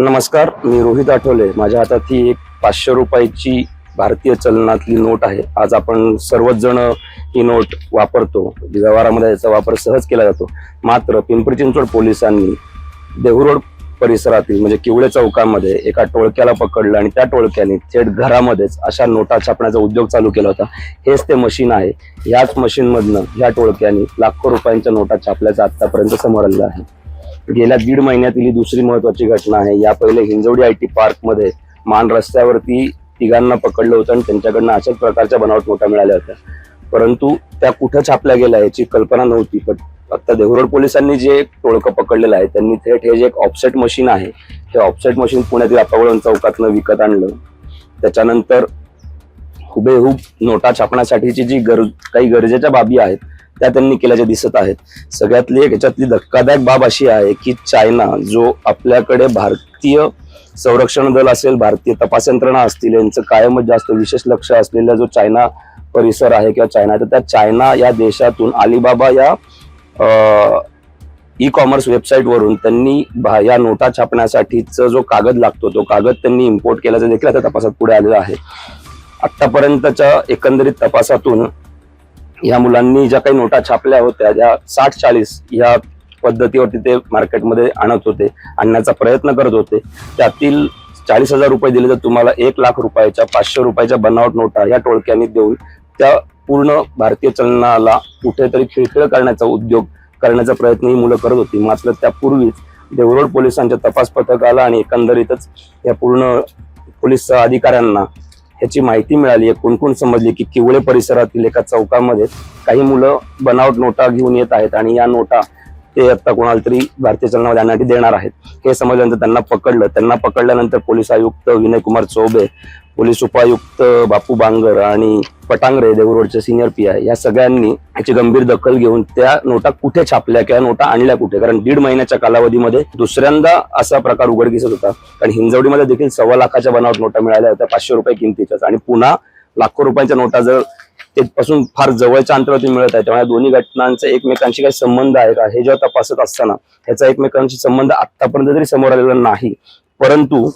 नमस्कार मी रोहित आठवले. माझ्या हातात ही एक पाचशे रुपयाची भारतीय चलनातली नोट आहे. आज आपण सर्वच जण ही नोट वापरतो. व्यवहारामध्ये याचा वापर सहज केला जातो. मात्र पिंपरी चिंचवड पोलिसांनी देहूरोड परिसरातील म्हणजे किवळे चौकामध्ये एका टोळक्याला पकडलं आणि त्या टोळक्याने थेट घरामध्येच अशा नोटा छापण्याचा उद्योग चालू केला होता. हेच ते मशीन आहे. ह्याच मशीनमधनं या टोळक्याने लाखो रुपयांच्या नोटा छापल्याचं आतापर्यंत समोर आलेलं आहे. गेल्या दीड महिन्यातील ही दुसरी महत्वाची घटना आहे. या पहिले हिंजवडी आय टी पार्कमध्ये मान रस्त्यावरती तिघांना पकडलं होतं आणि त्यांच्याकडनं अशाच प्रकारच्या बनावट नोटा मिळाल्या होत्या. परंतु त्या कुठं छापल्या गेल्या याची कल्पना नव्हती पण आता देहरोड पोलिसांनी जे टोळकं पकडलेलं आहे त्यांनी थेट हे जे एक ऑफसेट मशीन आहे हे ऑफसेट मशीन पुण्यातील आपावळण चौकातनं विकत आणलं. त्याच्यानंतर हुबेहूब नोटा छापण्यासाठीची जी गरज काही गरजेच्या बाबी आहेत त्या त्यांनी केल्याच्या दिसत आहेत. सगळ्यातली एक याच्यातली धक्कादायक बाब अशी आहे की चायना जो आपल्याकडे भारतीय संरक्षण दल असेल भारतीय तपास यंत्रणा असतील यांचं कायमच जास्त विशेष लक्ष असलेला जो चायना परिसर आहे किंवा चायना तर त्या चायना या देशातून अलिबाबा या ई कॉमर्स वेबसाईटवरून त्यांनी भा- या नोटा छापण्यासाठीचा जो कागद लागतो तो कागद त्यांनी इम्पोर्ट केल्याचं देखील आता तपासात पुढे आलेला आहे. आतापर्यंतच्या एकंदरीत तपासातून या मुलांनी ज्या काही नोटा छापल्या होत्या ज्या साठ चाळीस या पद्धतीवरती ते मार्केटमध्ये आणत होते आणण्याचा प्रयत्न करत होते. त्यातील चाळीस हजार रुपये दिले तर तुम्हाला एक लाख रुपयाच्या पाचशे रुपयाच्या बनावट नोटा या टोळक्यांनी देऊन त्या पूर्ण भारतीय चलनाला कुठेतरी खिळखिळ करण्याचा उद्योग करण्याचा प्रयत्न ही मुलं करत होती. मात्र त्यापूर्वीच देवरोड पोलिसांच्या तपास पथकाला आणि एकंदरीतच या पूर्ण पोलीस अधिकाऱ्यांना ह्याची माहिती मिळाली आहे. कोणकोण समजली की किवळे परिसरातील एका चौकामध्ये काही मुलं बनावट नोटा घेऊन येत आहेत आणि या नोटा ते आता कोणाला तरी भारतीय चलनामध्ये आणण्यासाठी देणार आहेत. हे समजल्यानंतर त्यांना पकडलं. त्यांना पकडल्यानंतर पोलीस आयुक्त विनय कुमार चौबे पोलीस उपायुक्त बापू बांगर आणि पटांगरे देवरोडचे सिनियर पी आय या सगळ्यांनी याची गंभीर दखल घेऊन त्या नोटा कुठे छापल्या किंवा नोटा आणल्या कुठे? कारण दीड महिन्याच्या कालावधीमध्ये दुसऱ्यांदा असा प्रकार उघडकीस होता. कारण हिंजवडीमध्ये देखील सव्वा लाखाच्या बनावट नोटा मिळाल्या होत्या पाचशे रुपये किमतीच्याच. आणि पुन्हा लाखो रुपयांच्या नोटा जर तिथपासून फार जवळच्या अंतरावरती मिळत आहे. त्यामुळे दोन्ही घटनांचा एकमेकांशी काही संबंध आहे का? हे जेव्हा तपासत असताना ह्याचा एकमेकांशी संबंध आतापर्यंत तरी समोर आलेला नाही. परंतु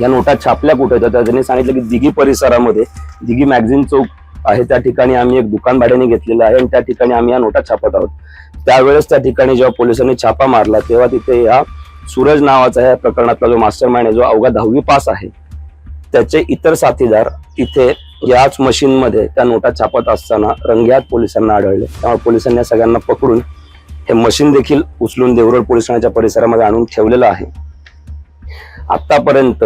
या नोटा छापल्या कुठे? तर त्यांनी सांगितलं की दिघी परिसरामध्ये दिघी मॅगझिन चौक आहे. त्या ठिकाणी आम्ही एक दुकान भाड्याने घेतलेलं आहे आणि त्या ठिकाणी आम्ही या नोटा छापत आहोत. त्यावेळेस त्या ठिकाणी जेव्हा पोलिसांनी छापा मारला तेव्हा तिथे या सूरज नावाचा या प्रकरणातला जो मास्टर माइंड आहे जो अवघा दहावी पास आहे त्याचे इतर साथीदार इथे याच मशीनमध्ये त्या नोटा छापत असताना रंग्यात पोलिसांना आढळले. त्यामुळे पोलिसांनी या सगळ्यांना पकडून हे मशीन देखील उचलून देवरोड पोलीस ठाण्याच्या परिसरामध्ये आणून ठेवलेलं आहे. आतापर्यंत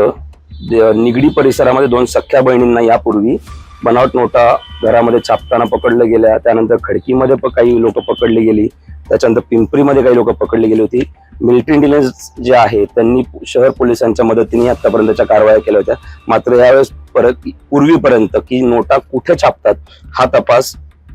निगडी परिसरामध्ये दोन सख्या बहिणींना यापूर्वी बनावट नोटा घरामध्ये छापताना पकडलं गेल्या. त्यानंतर खडकीमध्ये पण काही लोक पकडली गेली. त्याच्यानंतर पिंपरीमध्ये काही लोक पकडली गेली होती. मिलिटरी इंटेलिजन्स जे आहे त्यांनी शहर पोलिसांच्या मदतीने आतापर्यंतच्या कारवाया केल्या होत्या. मात्र यावेळेस परत पूर्वीपर्यंत की नोटा कुठे छापतात हा तपास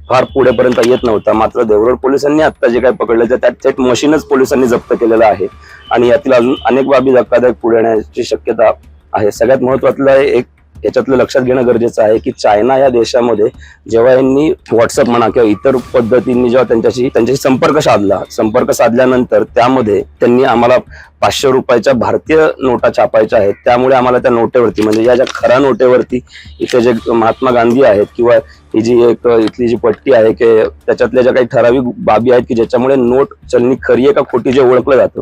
फार पुढेपर्यंत येत नव्हता. मात्र देवरोड पोलिसांनी आता जे काही पकडलं तर त्यात थेट मशीनच पोलिसांनी जप्त केलेलं आहे. आणि यातील अजून अनेक बाबी धक्कादायक पुढे येण्याची शक्यता आहे. सगळ्यात महत्वाचं एक याच्यातलं लक्षात घेणं गरजेचं आहे की चायना या देशामध्ये जेव्हा यांनी व्हॉट्सअप म्हणा किंवा इतर पद्धतींनी जेव्हा त्यांच्याशी त्यांच्याशी संपर्क साधला संपर्क साधल्यानंतर त्यामध्ये त्यांनी आम्हाला पाचशे रुपयाच्या भारतीय नोटा छापायच्या आहेत. त्यामुळे आम्हाला त्या नोटेवरती म्हणजे या ज्या खऱ्या नोटेवरती इथे जे महात्मा गांधी आहेत किंवा ही जी एक इथली जी पट्टी आहे की त्याच्यातल्या ज्या काही ठराविक बाबी आहेत की ज्याच्यामुळे नोट चलनी खरी आहे का खोटी जे ओळखलं जातं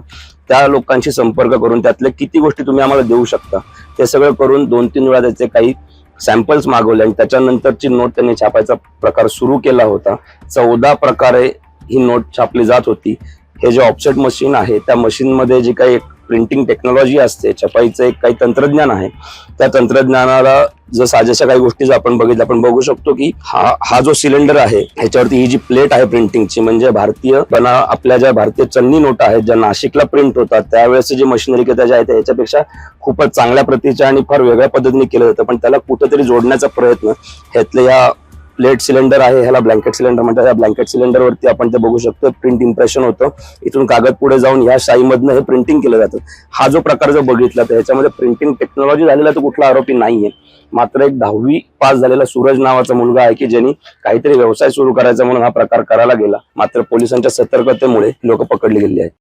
त्या लोकांशी संपर्क करून त्यातल्या किती गोष्टी तुम्ही आम्हाला देऊ शकता ते सगळं करून दोन तीन वेळा त्याचे काही सॅम्पल्स मागवले आणि त्याच्यानंतरची नोट त्यांनी छापायचा प्रकार सुरू केला होता. चौदा प्रकारे ही नोट छापली जात होती. हे जे ऑफसेट मशीन आहे त्या मशीनमध्ये जी काही प्रिंटिंग टेक्नॉलॉजी असते छपाईचं एक काही तंत्रज्ञान आहे. त्या तंत्रज्ञानाला जर साजेशा काही गोष्टी जर आपण बघितल्या आपण बघू शकतो की हा हा जो सिलेंडर आहे ह्याच्यावरती ही जी प्लेट आहे प्रिंटिंगची म्हणजे भारतीय बना आपल्या ज्या भारतीय चलनी नोटा आहेत ज्या नाशिकला प्रिंट होतात त्यावेळेस जी मशिनरी किंवा ज्या आहेत याच्यापेक्षा खूपच चांगल्या प्रतीच्या आणि फार वेगळ्या पद्धतीने केलं जातं. पण त्याला कुठेतरी जोडण्याचा प्रयत्न ह्यातल्या या प्लेट सिलेंडर आहे ह्याला ब्लँकेट सिलेंडर म्हणतात. या ब्लँकेट सिलेंडरवरती आपण ते बघू शकतो प्रिंट इम्प्रेशन होतं. इथून कागद पुढे जाऊन ह्या शाईमधनं हे प्रिंटिंग केलं जातं. हा जो प्रकार जर बघितला तर ह्याच्यामध्ये प्रिंटिंग टेक्नॉलॉजी झालेला तर कुठला आरोपी नाहीये. मात्र एक दहावी पास झालेला सूरज नावाचा मुलगा आहे की ज्यांनी काहीतरी व्यवसाय सुरू करायचा म्हणून हा प्रकार करायला गेला. मात्र पोलिसांच्या सतर्कतेमुळे लोक पकडली गेली आहेत.